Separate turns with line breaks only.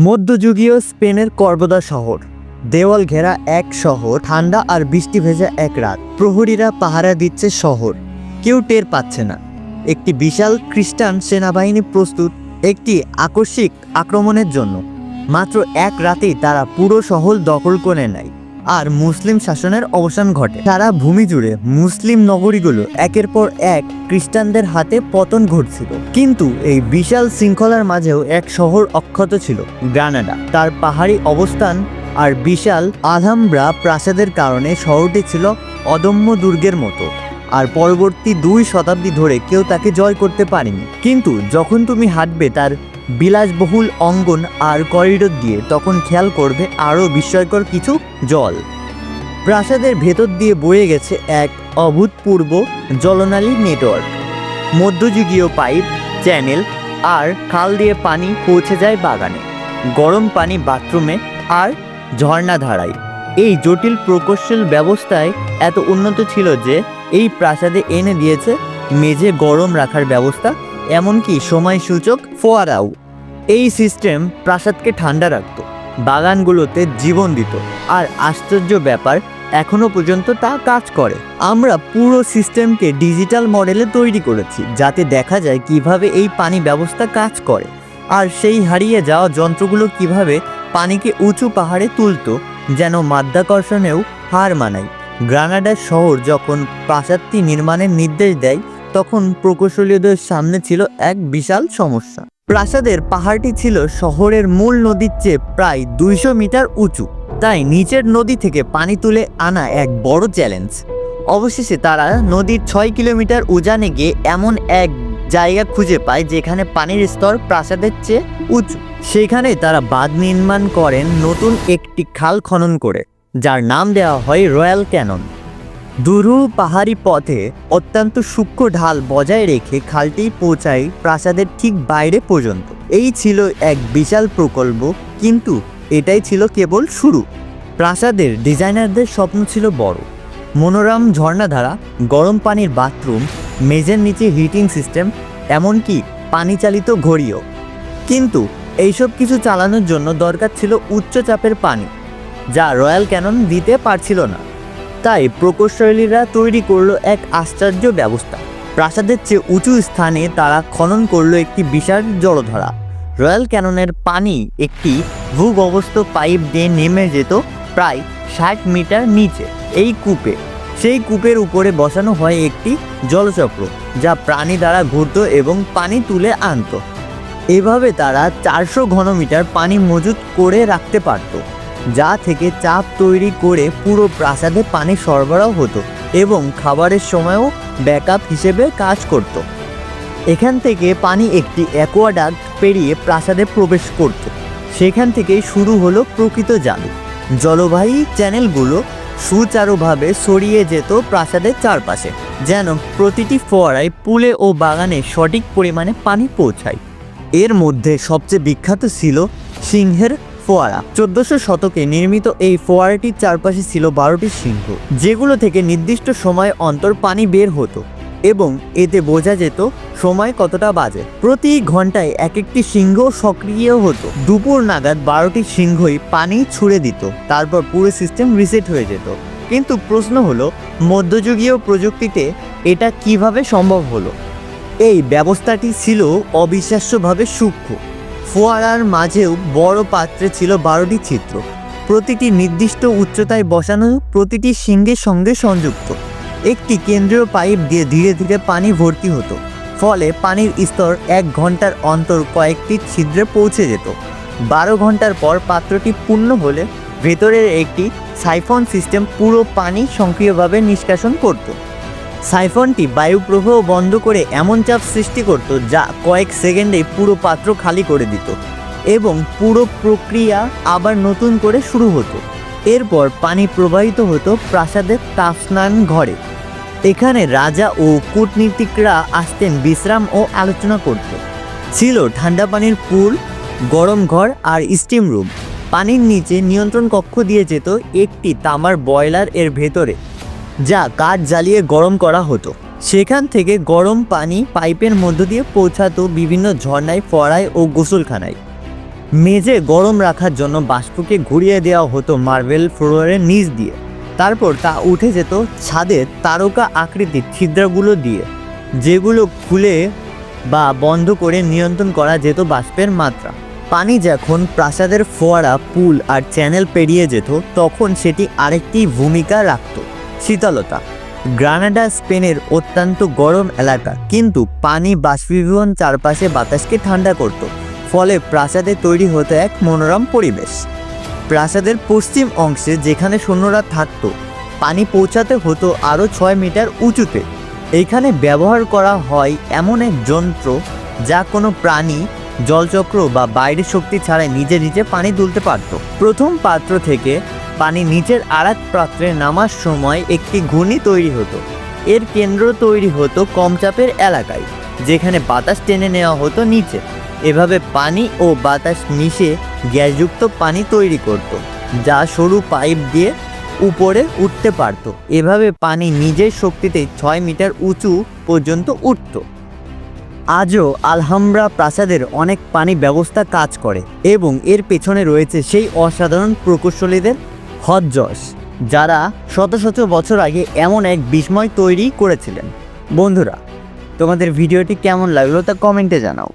মধ্যযুগীয় স্পেনের কর্বদা শহর। দেওয়াল ঘেরা এক শহর, ঠান্ডা আর বৃষ্টি ভেজা এক রাত। প্রহরীরা পাহারা দিচ্ছে শহর। কেউ টের পাচ্ছে না। একটি বিশাল খ্রিস্টান সেনাবাহিনী প্রস্তুত একটি আকস্মিক আক্রমণের জন্য। মাত্র এক রাতেই তারা পুরো শহর দখল করে নেয়। আর মুসলিম শাসনের অবসান ঘটে। সারা ভূমি জুড়ে মুসলিম নগরীগুলো একের পর এক খ্রিস্টানদের হাতে পতন ঘটছিল। কিন্তু এই বিশাল শৃঙ্খলার মাঝেও এক শহর অক্ষত ছিল, গ্রানাডা। তার পাহাড়ি অবস্থান আর বিশাল আধামব্রা প্রাসাদের কারণে শহরটি ছিল অদম্য দুর্গের মতো। আর পরবর্তী দুই শতাব্দী ধরে কেউ তাকে জয় করতে পারেনি। কিন্তু যখন তুমি হাঁটবে তার বিলাসবহুল অঙ্গন আর করিডোর দিয়ে তখন খেয়াল করবে আরও বিস্ময়কর কিছু জল। প্রাসাদের ভেতর দিয়ে বয়ে গেছে এক অভূতপূর্ব জলনালী নেটওয়ার্ক। মধ্যযুগীয় পাইপ, চ্যানেল আর খাল দিয়ে পানি পৌঁছে যায় বাগানে। গরম পানি বাথরুমে আর ঝর্ণাধারায় এই জটিল প্রকৌশল ব্যবস্থায় এত উন্নত ছিল যে এই প্রাসাদে এনে দিয়েছে মেঝে গরম রাখার ব্যবস্থা এমনকি সময়সূচক ফোয়ারাও। এই সিস্টেম প্রাসাদকে ঠান্ডা রাখত, বাগানগুলোতে জীবন দিত। আর আশ্চর্য ব্যাপার, এখনও পর্যন্ত তা কাজ করে। আমরা পুরো সিস্টেমকে ডিজিটাল মডেলে তৈরি করেছি, যাতে দেখা যায় কীভাবে এই পানি ব্যবস্থা কাজ করে। আর সেই হারিয়ে যাওয়া যন্ত্রগুলো কীভাবে পানিকে উঁচু পাহাড়ে তুলতো, যেন মাধ্যাকর্ষণেও হার মানায়। গ্রানাডার শহর যখন প্রাসাদটি নির্মাণের নির্দেশ দেয় তখন প্রকৌশলীয়দের সামনে ছিল এক বিশাল সমস্যা। প্রাসাদের পাহাড়টি ছিল শহরের মূল নদীর চেয়ে প্রায় দুইশো মিটার উঁচু। তাই নিচের নদী থেকে পানি তুলে আনা এক বড় চ্যালেঞ্জ। অবশেষে তারা নদীর ছয় কিলোমিটার উজানে গিয়ে এমন এক জায়গা খুঁজে পায় যেখানে পানির স্তর প্রাসাদের চেয়ে উঁচু। সেখানে তারা বাঁধ নির্মাণ করেন নতুন একটি খাল খনন করে, যার নাম দেওয়া হয় রয়্যাল ক্যানন। দুরু পাহাড়ি পথে অত্যন্ত সূক্ষ্ম ঢাল বজায় রেখে খালটি পৌঁছায় প্রাসাদের ঠিক বাইরে পর্যন্ত। এই ছিল এক বিশাল প্রকল্প, কিন্তু এটাই ছিল কেবল শুরু। প্রাসাদের ডিজাইনারদের স্বপ্ন ছিল বড়। মনোরম ঝর্ণাধারা গরম পানির বাথরুম মেজের নিচে হিটিং সিস্টেম, এমনকি পানি চালিত ঘড়িও। কিন্তু এইসব কিছু চালানোর জন্য দরকার ছিল উচ্চ চাপের পানি, যা রয়্যাল ক্যানন দিতে পারছিল না। তাই প্রকৌশলীরা তৈরি করল এক আশ্চর্য ব্যবস্থা। প্রাসাদের চেয়ে উঁচু স্থানে তারা খনন করল একটি বিশাল জলধারা। রয়্যাল ক্যাননের পানি একটি ভূগর্ভস্থ পাইপ দিয়ে নেমে যেত প্রায় ষাট মিটার নিচে, এই কূপে। সেই কূপের উপরে বসানো হয় একটি জলচক্র, যা প্রাণী দ্বারা ঘুরত এবং পানি তুলে আনতো। এভাবে তারা চারশো ঘনমিটার পানি মজুত করে রাখতে পারত। যা থেকে চাপ তৈরি করে পুরো প্রাসাদে পানি সরবরাহ হতো এবং খাবারের সময়ও ব্যাকআপ হিসেবে কাজ করত। এখান থেকে পানি একটি অ্যাকোয়াডাক্ট পেরিয়ে প্রাসাদে প্রবেশ করত। সেখান থেকেই শুরু হলো প্রকৃত জাদু। জলবাহী চ্যানেলগুলো সুচারুভাবে ছড়িয়ে যেত প্রাসাদের চারপাশে, যেন প্রতিটি ফোয়ারায় পুলে ও বাগানে সঠিক পরিমাণে পানি পৌঁছায়। এর মধ্যে সবচেয়ে বিখ্যাত ছিল সিংহের ফোয়ারা। চোদ্দশো শতকে নির্মিত এই ফোয়ারাটির চারপাশে ছিল বারোটি সিংহ যেগুলো থেকে নির্দিষ্ট সময় অন্তর পানি বের হতো এবং এতে বোঝা যেত সময় কতটা বাজে। প্রতি ঘন্টায় এক একটি সিংহ সক্রিয় হতো। দুপুর নাগাদ বারোটি সিংহই পানি ছুড়ে দিত, তারপর পুরো সিস্টেম রিসেট হয়ে যেত। কিন্তু প্রশ্ন হলো, মধ্যযুগীয় প্রযুক্তিতে এটা কীভাবে সম্ভব হলো? এই ব্যবস্থাটি ছিল অবিশ্বাস্যভাবে সূক্ষ্ম। ফোয়ারার মাঝেও বড় পাত্রে ছিল বারোটি চিত্র প্রতিটি নির্দিষ্ট উচ্চতায় বসানো, প্রতিটি সিংহের সঙ্গে সংযুক্ত। একটি কেন্দ্রীয় পাইপ দিয়ে ধীরে ধীরে পানি ভর্তি হতো, ফলে পানির স্তর এক ঘণ্টার অন্তর কয়েকটি ছিদ্রে পৌঁছে যেত। বারো ঘণ্টার পর পাত্রটি পূর্ণ হলে ভেতরের একটি সাইফন সিস্টেম পুরো পানি সক্রিয়ভাবে নিষ্কাশন করতো। সাইফনটি বায়ুপ্রবাহ বন্ধ করে এমন চাপ সৃষ্টি করত যা কয়েক সেকেন্ডে পুরো পাত্র খালি করে দিত এবং পুরো প্রক্রিয়া আবার নতুন করে শুরু হতো। এরপর পানি প্রবাহিত হতো প্রাসাদের তাপস্নান ঘরে। এখানে রাজা ও কূটনীতিকরা আসতেন বিশ্রাম ও আলোচনা করত। ছিল ঠান্ডা পানির পুল, গরম ঘর আর স্টিম রুম। পানির নিচে নিয়ন্ত্রণ কক্ষ দিয়ে যেত একটি তামার বয়লার এর ভেতরে। যা কাঠ জ্বালিয়ে গরম করা হতো। সেখান থেকে গরম পানি পাইপের মধ্য দিয়ে পৌঁছাতো বিভিন্ন ঝর্ণায়, ফড়ায় ও গোসলখানায়। মেঝে গরম রাখার জন্য বাষ্পকে ঘুরিয়ে দেওয়া হতো মার্বেল ফ্লোরের নিচ দিয়ে। তারপর তা উঠে যেত ছাদের তারকা আকৃতির ছিদ্রগুলো দিয়ে, যেগুলো খুলে বা বন্ধ করে নিয়ন্ত্রণ করা যেত বাষ্পের মাত্রা। পানি যখন প্রাসাদের ফোয়ারা, পুল আর চ্যানেল পেরিয়ে যেত, তখন সেটি আরেকটি ভূমিকা রাখত। শীতলতা। গ্রানাডা, স্পেনের অত্যন্ত গরম এলাকা, কিন্তু পানি বাষ্পীভবন চারপাশে বাতাসকে ঠান্ডা করত, ফলে প্রাসাদে তৈরি হতো এক মনোরম পরিবেশ। প্রাসাদের পশ্চিম অংশে যেখানে সৈন্যরা থাকতো, পানি পৌঁছাতে হতো আরও ছয় মিটার উঁচুতে। এইখানে ব্যবহার করা হয় এমন এক যন্ত্র যা কোনো প্রাণী, জলচক্র বা বাইরের শক্তি ছাড়াই নিজে নিজে পানি তুলতে পারত। প্রথম পাত্র থেকে পানি নিচের আর এক পাত্রে নামার সময় একটি ঘূর্ণি তৈরি হতো। এর কেন্দ্র তৈরি হতো কম চাপের এলাকায়, যেখানে বাতাস টেনে নেওয়া হতো নিচে। এভাবে পানি ও বাতাস মিশে গ্যাসযুক্ত পানি তৈরি করত, যা সরু পাইপ দিয়ে উপরে উঠতে পারত। এভাবে পানি নিজের শক্তিতে ছয় মিটার উঁচু পর্যন্ত উঠত। আজও আলহামরা প্রাসাদের অনেক পানি ব্যবস্থা কাজ করে এবং এর পেছনে রয়েছে সেই অসাধারণ প্রকৌশলীদের হজ্জস যারা শত শত বছর আগে এমন এক বিস্ময় তৈরি করেছিলেন। বন্ধুরা, তোমাদের ভিডিওটি কেমন লাগল তা কমেন্টে জানাও।